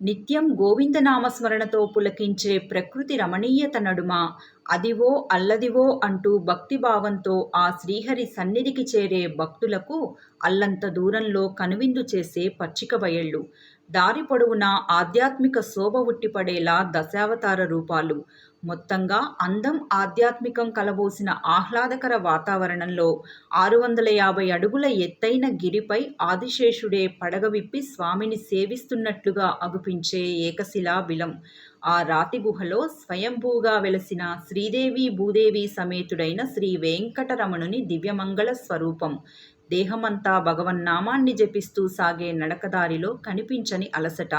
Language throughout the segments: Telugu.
నిత్యం గోవిందనామస్మరణతో పులకించే ప్రకృతి రమణీయత నడుమ అదివో అల్లదివో అంటూ భక్తిభావంతో ఆ శ్రీహరి సన్నిధికి చేరే భక్తులకు అల్లంత దూరంలో కనువిందు చేసే పచ్చిక బయళ్ళు. దారి పొడవునా ఆధ్యాత్మిక శోభ ఉట్టిపడేలా దశావతార రూపాలు. మొత్తంగా అందం ఆధ్యాత్మికం కలబోసిన ఆహ్లాదకర వాతావరణంలో ఆరు వందల యాభై అడుగుల ఎత్తైన గిరిపై ఆదిశేషుడే పడగ విప్పి స్వామిని సేవిస్తున్నట్లుగా అగుపించే ఏకశిలా బిలం ఆ రాతి గుహలో స్వయంభూగా వెలసిన శ్రీదేవి భూదేవి సమేతుడైన శ్రీ వెంకటరమణుని దివ్యమంగళ స్వరూపం. దేహమంతా భగవన్నామాన్ని జపిస్తూ సాగే నడకదారిలో కనిపించని అలసట.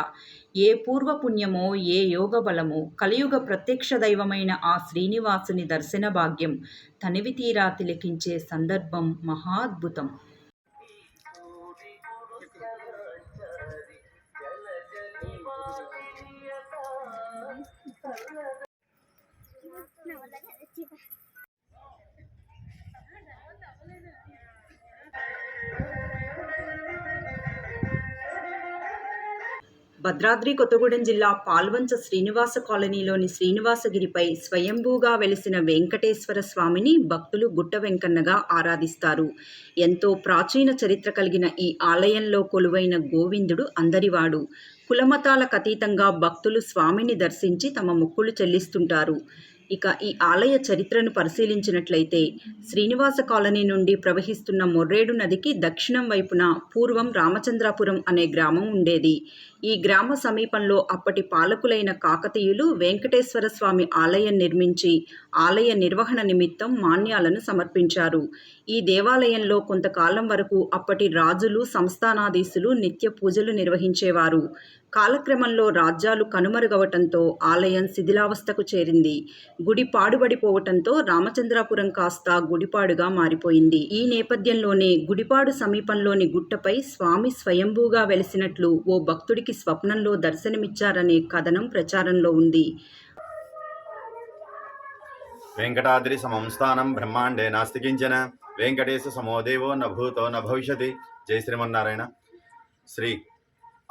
ఏ పూర్వపుణ్యమో ఏ యోగబలమో కలియుగ ప్రత్యక్ష దైవమైన ఆ శ్రీనివాసుని దర్శన భాగ్యం తనివి తీరా తిలకించే సందర్భం మహాద్భుతం. భద్రాద్రి కొత్తగూడెం జిల్లా పాల్వంచ శ్రీనివాస కాలనీలోని శ్రీనివాసగిరిపై స్వయంభూగా వెలిసిన వెంకటేశ్వర స్వామిని భక్తులు గుట్ట వెంకన్నగా ఆరాధిస్తారు. ఎంతో ప్రాచీన చరిత్ర కలిగిన ఈ ఆలయంలో కొలువైన గోవిందుడు అందరివాడు. కులమతాలకు అతీతంగా భక్తులు స్వామిని దర్శించి తమ మొక్కులు చెల్లిస్తుంటారు. ఇక ఈ ఆలయ చరిత్రను పరిశీలించినట్లయితే శ్రీనివాస కాలనీ నుండి ప్రవహిస్తున్న మొర్రేడు నదికి దక్షిణం వైపున పూర్వం రామచంద్రాపురం అనే గ్రామం ఉండేది. ఈ గ్రామ సమీపంలో అప్పటి పాలకులైన కాకతీయులు వెంకటేశ్వర స్వామి ఆలయం నిర్మించి ఆలయ నిర్వహణ నిమిత్తం మాన్యాలను సమర్పించారు. ఈ దేవాలయంలో కొంతకాలం వరకు అప్పటి రాజులు సంస్థానాధీశులు నిత్య పూజలు నిర్వహించేవారు. కాలక్రమంలో రాజ్యాలు కనుమరుగవటంతో ఆలయం శిథిలావస్థకు చేరింది. గుడి పాడుబడిపోవటంతో రామచంద్రాపురం కాస్త గుడిపాడుగా మారిపోయింది. ఈ నేపథ్యంలోనే గుడిపాడు సమీపంలోని గుట్టపై స్వామి స్వయంభూగా వెలిసినట్లు ఓ భక్తుడికి స్వప్నంలో దర్శనమిచ్చారనే కథనం ప్రచారంలో ఉంది. వెంకటాద్రి సమంస్థానం బ్రహ్మాండే నాస్తికించిన వెంకటేశ సమోదేవో నభూతో నభవిష్యతి. న జై శ్రీమన్నారాయణ. శ్రీ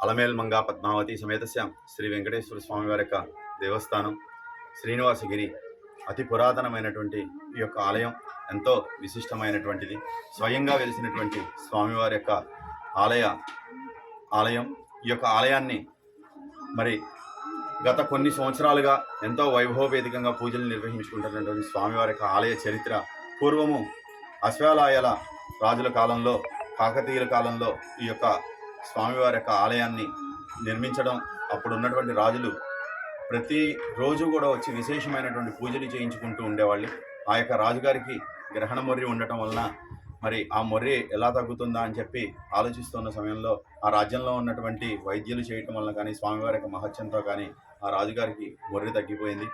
అలమేల్మంగా పద్మావతి సమేతస్య శ్రీ వెంకటేశ్వర స్వామి వారి యొక్క దేవస్థానం శ్రీనివాసగిరి అతి పురాతనమైనటువంటి ఈ యొక్క ఆలయం ఎంతో విశిష్టమైనటువంటిది. స్వయంగా వెలిసినటువంటి స్వామివారి యొక్క ఆలయ ఆలయం. ఈ యొక్క ఆలయాన్ని మరి గత కొన్ని సంవత్సరాలుగా ఎంతో వైభవవేదికంగా పూజలు నిర్వహించుకుంటున్నటువంటి స్వామివారి యొక్క ఆలయ చరిత్ర పూర్వము అశ్వాలయాల రాజుల కాలంలో కాకతీయుల కాలంలో ఈ యొక్క స్వామివారి యొక్క ఆలయాన్ని నిర్మించడం అప్పుడు ఉన్నటువంటి రాజులు ప్రతి రోజు కూడా వచ్చి విశేషమైనటువంటి పూజలు చేయించుకుంటూ ఉండేవాళ్ళు. ఆ యొక్క రాజుగారికి గ్రహణ మొర్రి ఉండటం వలన మరి ఆ మొర్రి ఎలా తగ్గుతుందా అని చెప్పి ఆలోచిస్తున్న సమయంలో ఆ రాజ్యంలో ఉన్నటువంటి వైద్యులు చేయటం వలన కానీ స్వామివారి యొక్క మహత్యంతో కానీ ఆ రాజుగారికి మొర్రి తగ్గిపోయింది.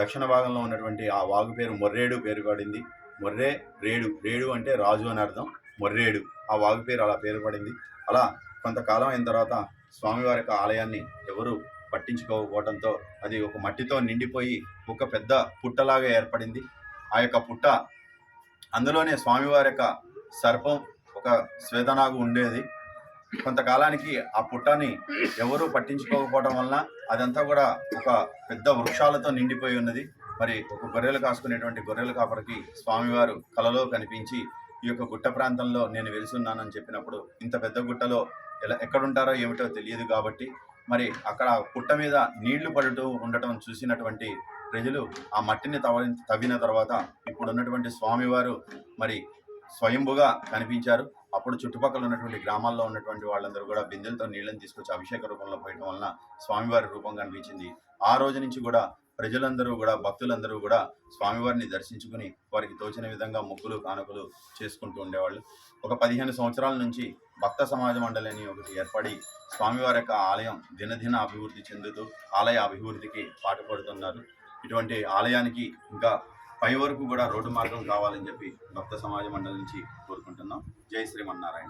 దక్షిణ భాగంలో ఉన్నటువంటి ఆ వాగు పేరు మొర్రేడు పేరు పడింది. మొర్రే రేడు రేడు అంటే రాజు అని అర్థం. మొర్రేడు ఆ వాగు పేరు అలా పేరు పడింది. అలా కొంతకాలం అయిన తర్వాత స్వామివారి యొక్క ఆలయాన్ని ఎవరు పట్టించుకోకపోవడంతో అది ఒక మట్టితో నిండిపోయి ఒక పెద్ద పుట్టలాగా ఏర్పడింది. ఆ యొక్క పుట్ట అందులోనే స్వామివారి యొక్క సర్పం ఒక స్వేదనాగు ఉండేది. కొంతకాలానికి ఆ పుట్టని ఎవరూ పట్టించుకోకపోవడం వలన అదంతా కూడా ఒక పెద్ద వృక్షాలతో నిండిపోయి ఉన్నది. మరి ఒక గొర్రెలు కాసుకునేటువంటి గొర్రెల కాపరికి స్వామివారు కలలో కనిపించి ఈ యొక్క గుట్ట ప్రాంతంలో నేను వెలుసున్నానని చెప్పినప్పుడు ఇంత పెద్ద గుట్టలో ఎలా ఎక్కడుంటారో ఏమిటో తెలియదు కాబట్టి మరి అక్కడ పుట్ట మీద నీళ్ళు పడుతూ ఉండటం చూసినటువంటి ప్రజలు ఆ మట్టిని తవ్వ తవ్విన తర్వాత ఇప్పుడు ఉన్నటువంటి స్వామివారు మరి స్వయంభుగా కనిపించారు. అప్పుడు చుట్టుపక్కల ఉన్నటువంటి గ్రామాల్లో ఉన్నటువంటి వాళ్ళందరూ కూడా బిందెలతో నీళ్ళని తీసుకొచ్చి అభిషేక రూపంలో పోయడం వలన స్వామివారి రూపం కనిపించింది. ఆ రోజు నుంచి కూడా ప్రజలందరూ కూడా భక్తులందరూ కూడా స్వామివారిని దర్శించుకుని వారికి తోచిన విధంగా ముగ్గులు కానుకలు చేసుకుంటూ ఉండేవాళ్ళు. ఒక పదిహేను సంవత్సరాల నుంచి భక్త సమాజ మండలి అని ఒకటి ఏర్పడి స్వామివారి యొక్క ఆలయం దినదిన అభివృద్ధి చెందుతూ ఆలయ అభివృద్ధికి పాటుపడుతున్నారు. ఇటువంటి ఆలయానికి ఇంకా పై వరకు కూడా రోడ్డు మార్గం కావాలని చెప్పి భక్త సమాజ మండలి నుంచి కోరుకుంటున్నాం. జై శ్రీమన్నారాయణ.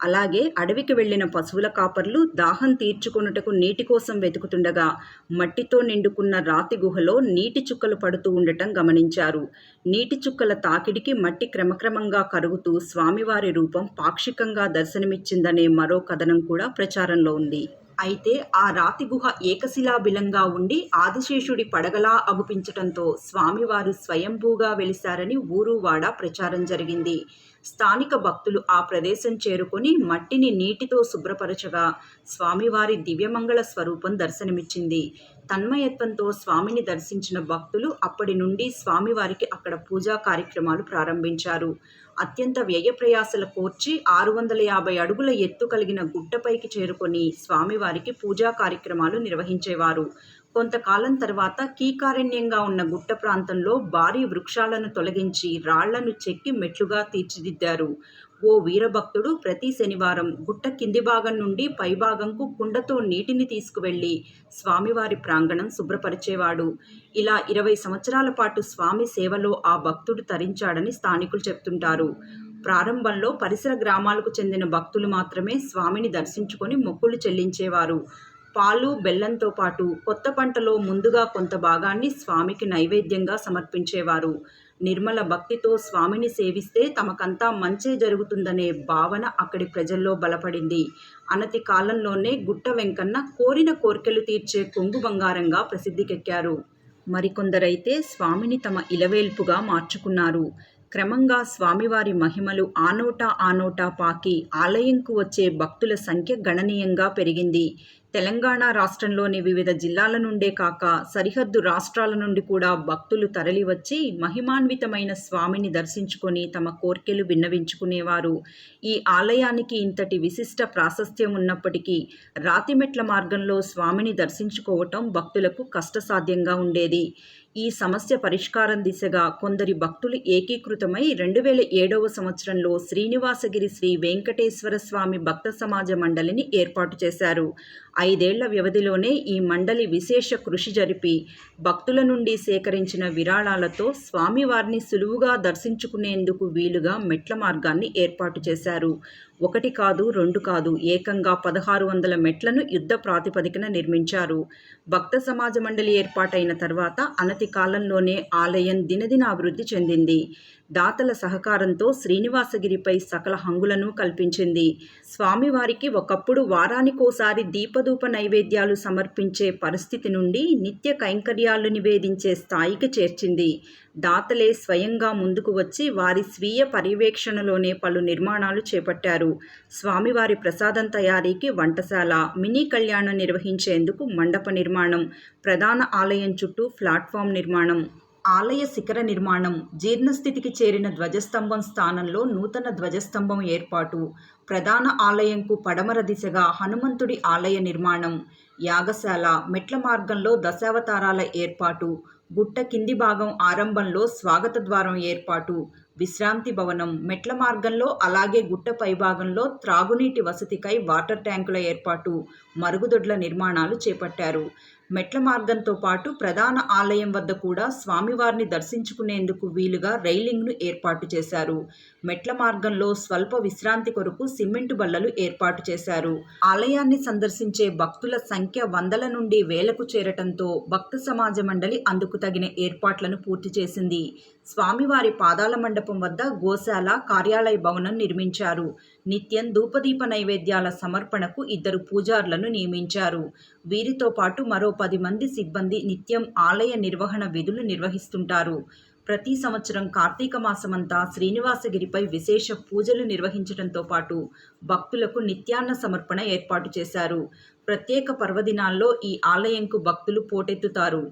అలాగే అడవికి వెళ్ళిన పశువుల కాపర్లు దాహం తీర్చుకొనుటకు నీటి కోసం వెతుకుతుండగా మట్టితో నిండుకున్న రాతి గుహలో నీటి చుక్కలు పడుతూ ఉండటం గమనించారు. నీటి చుక్కల తాకిడికి మట్టి క్రమక్రమంగా కరుగుతూ స్వామివారి రూపం పాక్షికంగా దర్శనమిచ్చిందనే మరో కథనం కూడా ప్రచారంలో ఉంది. అయితే ఆ రాతి గుహ ఏకశిలాబిలంగా ఉండి ఆదిశేషుడి పడగలా అగుపించటంతో స్వామివారు స్వయంభూగా వెలిశారని ఊరువాడ ప్రచారం జరిగింది. స్థానిక భక్తులు ఆ ప్రదేశం చేరుకొని మట్టిని నీటితో శుభ్రపరచగా స్వామివారి దివ్యమంగళ స్వరూపం దర్శనమిచ్చింది. తన్మయత్వంతో స్వామిని దర్శించిన భక్తులు అప్పటి నుండి స్వామివారికి అక్కడ పూజా కార్యక్రమాలు ప్రారంభించారు. అత్యంత వ్యయ ప్రయాసల కోర్చి ఆరు వందల యాభై అడుగుల ఎత్తు కలిగిన గుట్టపైకి చేరుకొని స్వామివారికి పూజా కార్యక్రమాలు నిర్వహించేవారు. కొంతకాలం తర్వాత కీకారణ్యంగా ఉన్న గుట్ట ప్రాంతంలో భారీ వృక్షాలను తొలగించి రాళ్ళను చెక్కి మెట్లుగా తీర్చిదిద్దారు. ఓ వీరభక్తుడు ప్రతి శనివారం గుట్ట కింది భాగం నుండి పైభాగంకు కుండతో నీటిని తీసుకువెళ్ళి స్వామివారి ప్రాంగణం శుభ్రపరిచేవాడు. ఇలా ఇరవై సంవత్సరాల పాటు స్వామి సేవలో ఆ భక్తుడు తరించాడని స్థానికులు చెప్తుంటారు. ప్రారంభంలో పరిసర గ్రామాలకు చెందిన భక్తులు మాత్రమే స్వామిని దర్శించుకొని మొక్కులు చెల్లించేవారు. పాలు బెల్లంతో పాటు కొత్త పంటలో ముందుగా కొంత భాగాన్ని స్వామికి నైవేద్యంగా సమర్పించేవారు. నిర్మల భక్తితో స్వామిని సేవిస్తే తమకంతా మంచే జరుగుతుందనే భావన అక్కడి ప్రజల్లో బలపడింది. అనతి కాలంలోనే గుట్ట వెంకన్న కోరిన కోర్కెలు తీర్చే కొంగు బంగారంగా ప్రసిద్ధికెక్కారు. మరికొందరైతే స్వామిని తమ ఇలవేల్పుగా మార్చుకున్నారు. క్రమంగా స్వామివారి మహిమలు ఆనోటా ఆనోటా పాకి ఆలయంకు వచ్చే భక్తుల సంఖ్య గణనీయంగా పెరిగింది. తెలంగాణ రాష్ట్రంలోని వివిధ జిల్లాల నుండే కాక సరిహద్దు రాష్ట్రాల నుండి కూడా భక్తులు తరలివచ్చి మహిమాన్వితమైన స్వామిని దర్శించుకొని తమ కోర్కెలు విన్నవించుకునేవారు. ఈ ఆలయానికి ఇంతటి విశిష్ట ప్రాశస్త్యం ఉన్నప్పటికీ రాతిమెట్ల మార్గంలో స్వామిని దర్శించుకోవటం భక్తులకు కష్టసాధ్యంగా ఉండేది. ఈ సమస్య పరిష్కారం దిశగా కొందరి భక్తులు ఏకీకృతమై రెండు వేల ఏడవ సంవత్సరంలో శ్రీనివాసగిరి శ్రీ వెంకటేశ్వర స్వామి భక్త సమాజ మండలిని ఏర్పాటు చేశారు. ఐదేళ్ళ వ్యవధిలోనే ఈ మండలి విశేష కృషి జరిపి భక్తుల నుండి సేకరించిన విరాళాలతో స్వామివారిని సులువుగా దర్శించుకునేందుకు వీలుగా మెట్ల మార్గాన్ని ఏర్పాటు చేశారు. ఒకటి కాదు రెండు కాదు ఏకంగా పదహారు వందల మెట్లను యుద్ధ ప్రాతిపదికన నిర్మించారు. భక్త సమాజ మండలి ఏర్పాటైన తర్వాత అనతి కాలంలోనే ఆలయం దినదిన అభివృద్ధి చెందింది. దాతల సహకారంతో శ్రీనివాసగిరిపై సకల హంగులను కల్పించింది. స్వామివారికి ఒకప్పుడు వారానికోసారి దీపధూప నైవేద్యాలు సమర్పించే పరిస్థితి నుండి నిత్య కైంకర్యాలు నివేదించే స్థాయికి చేర్చింది. దాతలే స్వయంగా ముందుకు వచ్చి వారి స్వీయ పర్యవేక్షణలోనే పలు నిర్మాణాలు చేపట్టారు. స్వామివారి ప్రసాదం తయారీకి వంటశాల మినీ కళ్యాణం నిర్వహించేందుకు మండప నిర్మాణం ప్రధాన ఆలయం చుట్టూ ప్లాట్ఫామ్ నిర్మాణం ఆలయ శిఖర నిర్మాణం జీర్ణస్థితికి చేరిన ధ్వజస్తంభం స్థానంలో నూతన ధ్వజస్తంభం ఏర్పాటు ప్రధాన ఆలయంకు పడమర దిశగా హనుమంతుడి ఆలయ నిర్మాణం యాగశాల మెట్ల మార్గంలో దశావతారాల ఏర్పాటు గుట్ట కింది భాగం ఆరంభంలో స్వాగత ద్వారం ఏర్పాటు విశ్రాంతి భవనం మెట్ల మార్గంలో అలాగే గుట్ట పైభాగంలో త్రాగునీటి వసతికై వాటర్ ట్యాంకుల ఏర్పాటు మరుగుదొడ్ల నిర్మాణాలు చేపట్టారు. మెట్ల మార్గంతో పాటు ప్రధాన ఆలయం వద్ద కూడా స్వామివారిని దర్శించుకునేందుకు వీలుగా రైలింగ్ను ఏర్పాటు చేశారు. మెట్ల మార్గంలో స్వల్ప విశ్రాంతి కొరకు సిమెంటు బల్లలు ఏర్పాటు చేశారు. ఆలయాన్ని సందర్శించే భక్తుల సంఖ్య వందల నుండి వేలకు చేరటంతో భక్త సమాజ మండలి అందుకు తగిన ఏర్పాట్లను పూర్తి చేసింది. స్వామివారి పాదాల మండపం వద్ద గోశాల కార్యాలయ భవనం నిర్మించారు. నిత్యం ధూపదీప నైవేద్యాల సమర్పణకు ఇద్దరు పూజారులను నియమించారు. వీరితో పాటు మరో పది మంది సిబ్బంది నిత్యం ఆలయ నిర్వహణ విధులు నిర్వహిస్తుంటారు. ప్రతి సంవత్సరం కార్తీక మాసమంతా శ్రీనివాసగిరిపై విశేష పూజలు నిర్వహించడంతో పాటు భక్తులకు నిత్యాన్న సమర్పణ ఏర్పాటు చేశారు. ప్రత్యేక పర్వదినాల్లో ఈ ఆలయంకు భక్తులు పోటెత్తుతారు.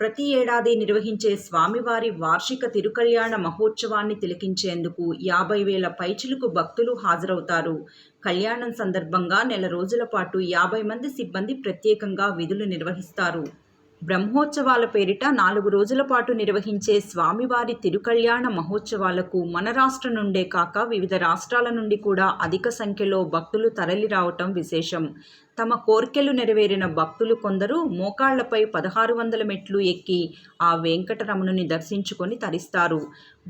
ప్రతి ఏడాది నిర్వహించే స్వామివారి వార్షిక తిరుకల్యాణ మహోత్సవాన్ని తిలకించేందుకు యాభై వేల పైచిలుకు భక్తులు హాజరవుతారు. కళ్యాణం సందర్భంగా నెల రోజుల పాటు యాభై మంది సిబ్బంది ప్రత్యేకంగా విధులు నిర్వహిస్తారు. బ్రహ్మోత్సవాల పేరిట నాలుగు రోజుల పాటు నిర్వహించే స్వామివారి తిరుకల్యాణ మహోత్సవాలకు మన రాష్ట్రం నుండే కాక వివిధ రాష్ట్రాల నుండి కూడా అధిక సంఖ్యలో భక్తులు తరలిరావటం విశేషం. తమ కోర్కెలు నెరవేరిన భక్తులు కొందరు మోకాళ్ళపై పదహారు వందల మెట్లు ఎక్కి ఆ వెంకటరమణుని దర్శించుకొని తరిస్తారు.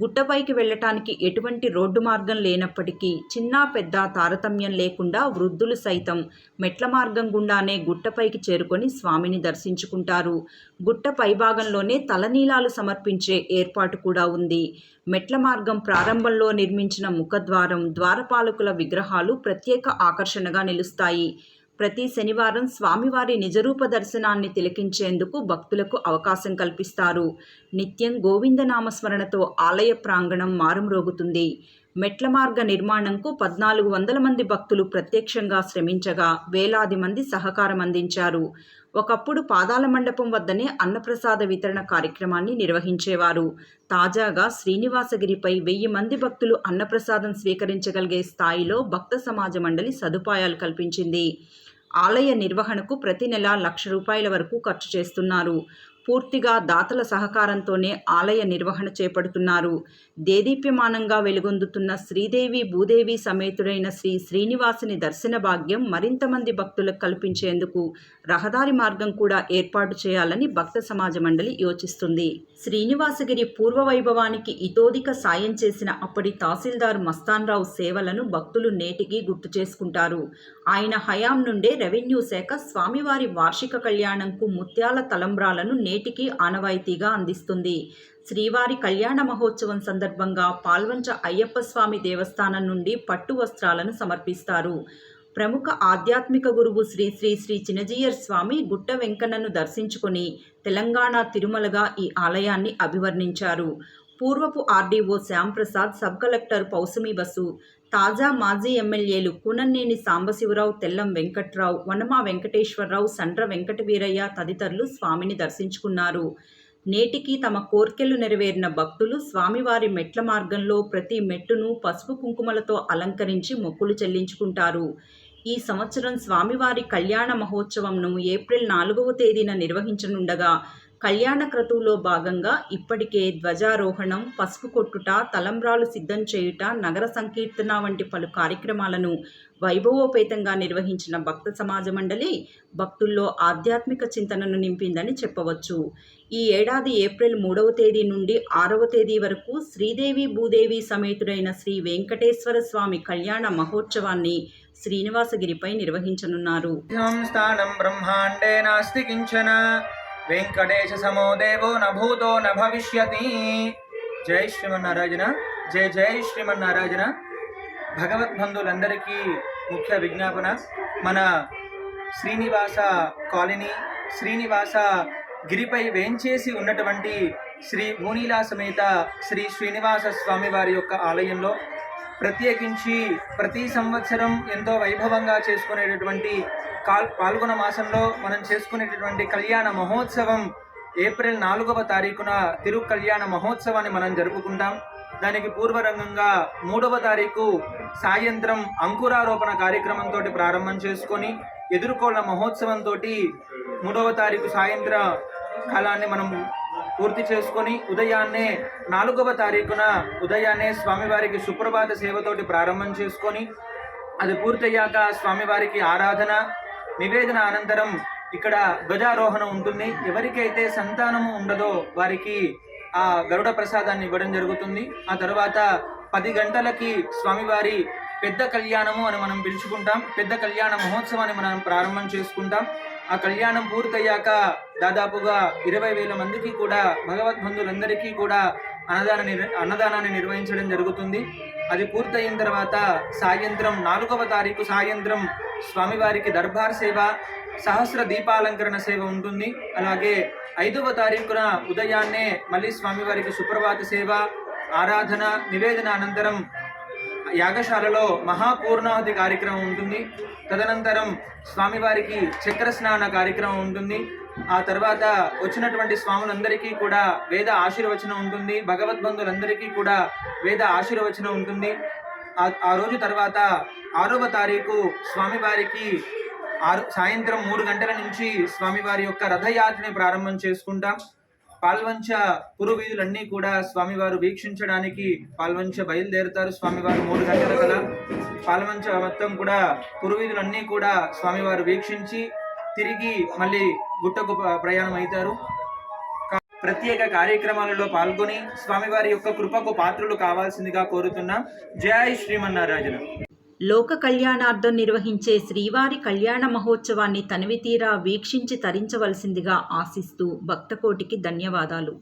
గుట్టపైకి వెళ్ళటానికి ఎటువంటి రోడ్డు మార్గం లేనప్పటికీ చిన్న పెద్ద తారతమ్యం లేకుండా వృద్ధులు సైతం మెట్ల మార్గం గుండానే గుట్టపైకి చేరుకొని స్వామిని దర్శించుకుంటారు. గుట్ట పైభాగంలోనే తలనీలాలు సమర్పించే ఏర్పాటు కూడా ఉంది. మెట్ల మార్గం ప్రారంభంలో నిర్మించిన ముఖద్వారం ద్వారపాలకుల విగ్రహాలు ప్రత్యేక ఆకర్షణగా నిలుస్తాయి. ప్రతి శనివారం స్వామివారి నిజరూప దర్శనాన్ని తిలకించేందుకు భక్తులకు అవకాశం కల్పిస్తారు. నిత్యం గోవిందనామస్మరణతో ఆలయ ప్రాంగణం మారుమ్రోగుతుంది. మెట్ల మార్గ నిర్మాణంకు పద్నాలుగు వందల మంది భక్తులు ప్రత్యక్షంగా శ్రమించగా వేలాది మంది సహకారం అందించారు. ఒకప్పుడు పాదాల మండపం వద్దనే అన్నప్రసాద వితరణ కార్యక్రమాన్ని నిర్వహించేవారు. తాజాగా శ్రీనివాసగిరిపై వెయ్యి మంది భక్తులు అన్నప్రసాదం స్వీకరించగలిగే స్థాయిలో భక్త సమాజ మండలి సదుపాయాలు కల్పించింది. ఆలయ నిర్వహణకు ప్రతి నెల లక్ష రూపాయల వరకు ఖర్చు చేస్తున్నారు. పూర్తిగా దాతల సహకారంతోనే ఆలయ నిర్వహణ చేపడుతున్నారు. దేదీప్యమానంగా వెలుగొందుతున్న శ్రీదేవి భూదేవి సమేతుడైన శ్రీ శ్రీనివాసుని దర్శన భాగ్యం మరింత మంది భక్తులకు కల్పించేందుకు రహదారి మార్గం కూడా ఏర్పాటు చేయాలని భక్త సమాజ మండలి యోచిస్తుంది. శ్రీనివాసగిరి పూర్వ వైభవానికి ఇతోదిక సాయం చేసిన అప్పటి తహసీల్దార్ మస్తాన్రావు సేవలను భక్తులు నేటికి గుర్తు చేసుకుంటారు. ఆయన హయాం నుండే రెవెన్యూ శాఖ స్వామివారి వార్షిక కళ్యాణంకు ముత్యాల తలంబ్రాలను నేటికి ఆనవాయితీగా అందిస్తుంది. శ్రీవారి కళ్యాణ మహోత్సవం సందర్భంగా పాల్వంచ అయ్యప్ప స్వామి దేవస్థానం నుండి పట్టు వస్త్రాలను సమర్పిస్తారు. ప్రముఖ ఆధ్యాత్మిక గురువు శ్రీ శ్రీ శ్రీ చినజీయర్ స్వామి గుట్ట వెంకన్నను దర్శించుకుని తెలంగాణ తిరుమలగా ఈ ఆలయాన్ని అభివర్ణించారు. పూర్వపు RDO Shyamprasad sub collector Pousami Basu తాజా మాజీ ఎమ్మెల్యేలు కూనన్నేని సాంబశివరావు తెల్లం వెంకట్రావు వనమా వెంకటేశ్వరరావు సండ్ర వెంకటవీరయ్య తదితరులు స్వామిని దర్శించుకున్నారు. నేటికి తమ కోర్కెలు నెరవేరిన భక్తులు స్వామివారి మెట్ల మార్గంలో ప్రతి మెట్టును పసుపు కుంకుమలతో అలంకరించి మొక్కులు చెల్లించుకుంటారు. ఈ సంవత్సరం స్వామివారి కళ్యాణ మహోత్సవంను ఏప్రిల్ నాలుగవ తేదీన నిర్వహించనుండగా కళ్యాణ క్రతువులో భాగంగా ఇప్పటికే ధ్వజారోహణం పసుపు కొట్టుట తలంబ్రాలు సిద్ధం చేయుట నగర సంకీర్తన వంటి పలు కార్యక్రమాలను వైభవోపేతంగా నిర్వహించిన భక్త సమాజ మండలి భక్తుల్లో ఆధ్యాత్మిక చింతనను నింపిందని చెప్పవచ్చు. ఈ ఏడాది ఏప్రిల్ మూడవ తేదీ నుండి ఆరవ తేదీ వరకు శ్రీదేవి భూదేవి సమేతుడైన శ్రీ వెంకటేశ్వర స్వామి కళ్యాణ మహోత్సవాన్ని శ్రీనివాసగిరిపై నిర్వహించనున్నారు. వెంకటేశ సమో దేవో నభూతో భవిష్యతి జై శ్రీమన్నారాజన జై జై శ్రీమన్నారాయణ భగవద్బంధులందరికీ ముఖ్య విజ్ఞాపన మన శ్రీనివాస కాలనీ శ్రీనివాస గిరిపై వేంచేసి ఉన్నటువంటి శ్రీ భూనీలా సమేత శ్రీ శ్రీనివాస స్వామి వారి యొక్క ఆలయంలో ప్రత్యేకించి ప్రతి సంవత్సరం ఎంతో వైభవంగా చేసుకునేటటువంటి కాల్ పాల్గొన మాసంలో మనం చేసుకునేటటువంటి కళ్యాణ మహోత్సవం ఏప్రిల్ నాలుగవ తారీఖున తిరు కళ్యాణ మహోత్సవాన్ని మనం జరుపుకుంటాం దానికి పూర్వరంగంగా మూడవ తారీఖు సాయంత్రం అంకురారోపణ కార్యక్రమంతో ప్రారంభం చేసుకొని ఎదుర్కోళ్ళ మహోత్సవంతో మూడవ తారీఖు సాయంత్ర కాలాన్ని మనం పూర్తి చేసుకొని ఉదయాన్నే నాలుగవ తారీఖున ఉదయాన్నే స్వామివారికి సుప్రభాత సేవతోటి ప్రారంభం చేసుకొని అది పూర్తయ్యాక స్వామివారికి ఆరాధన నివేదన అనంతరం ఇక్కడ ధ్వజారోహణం ఉంటుంది. ఎవరికైతే సంతానము ఉండదో వారికి ఆ గరుడ ప్రసాదాన్ని ఇవ్వడం జరుగుతుంది. ఆ తర్వాత పది గంటలకి స్వామివారి పెద్ద కళ్యాణము అని మనం పిలుచుకుంటాం. పెద్ద కళ్యాణ మహోత్సవాన్ని మనం ప్రారంభం చేసుకుంటాం. ఆ కళ్యాణం పూర్తయ్యాక దాదాపుగా ఇరవై వేల మందికి కూడా భగవద్బంధులందరికీ కూడా అన్నదాన నిర్ అన్నదానాన్ని నిర్వహించడం జరుగుతుంది. అది పూర్తయిన తర్వాత సాయంత్రం నాలుగవ తారీఖు సాయంత్రం స్వామివారికి దర్బార్ సేవ సహస్ర దీపాలంకరణ సేవ ఉంటుంది. అలాగే ఐదవ తారీఖున ఉదయాన్నే మళ్ళీ స్వామివారికి సుప్రభాత సేవ ఆరాధన నివేదన అనంతరం యాగశాలలో మహాపూర్ణాహుతి కార్యక్రమం ఉంటుంది. తదనంతరం స్వామివారికి చక్ర స్నాన కార్యక్రమం ఉంటుంది. ఆ తర్వాత వచ్చినటువంటి స్వాములందరికీ కూడా వేద ఆశీర్వచనం ఉంటుంది. భగవద్బంధులందరికీ కూడా వేద ఆశీర్వచనం ఉంటుంది. ఆ ఆ రోజు తర్వాత ఆరవ తారీఖు స్వామివారికి ఆరు సాయంత్రం మూడు గంటల నుంచి స్వామివారి యొక్క రథయాత్రని ప్రారంభం చేసుకుంటాం. పాల్వంచ పురు వీధులన్నీ కూడా స్వామివారు వీక్షించడానికి పాల్వంచ బయలుదేరుతారు స్వామివారు మూడు గంటల కల. పాల్వంచ మొత్తం కూడా పురోహితులన్నీ కూడా స్వామివారు వీక్షించి తిరిగి మళ్ళీ గుట్టకు ప్రయాణం అవుతారు ప్రత్యేక కార్యక్రమాలలో పాల్గొని స్వామివారి యొక్క కృపకు పాత్రలు కావాల్సిందిగా కోరుతున్నాం. జై శ్రీమన్నారాజన లోక కళ్యాణార్థం నిర్వహించే శ్రీవారి కళ్యాణ మహోత్సవాన్ని తనివితీరా వీక్షించి తరించవలసిందిగా ఆశిస్తూ భక్తకోటికి ధన్యవాదాలు.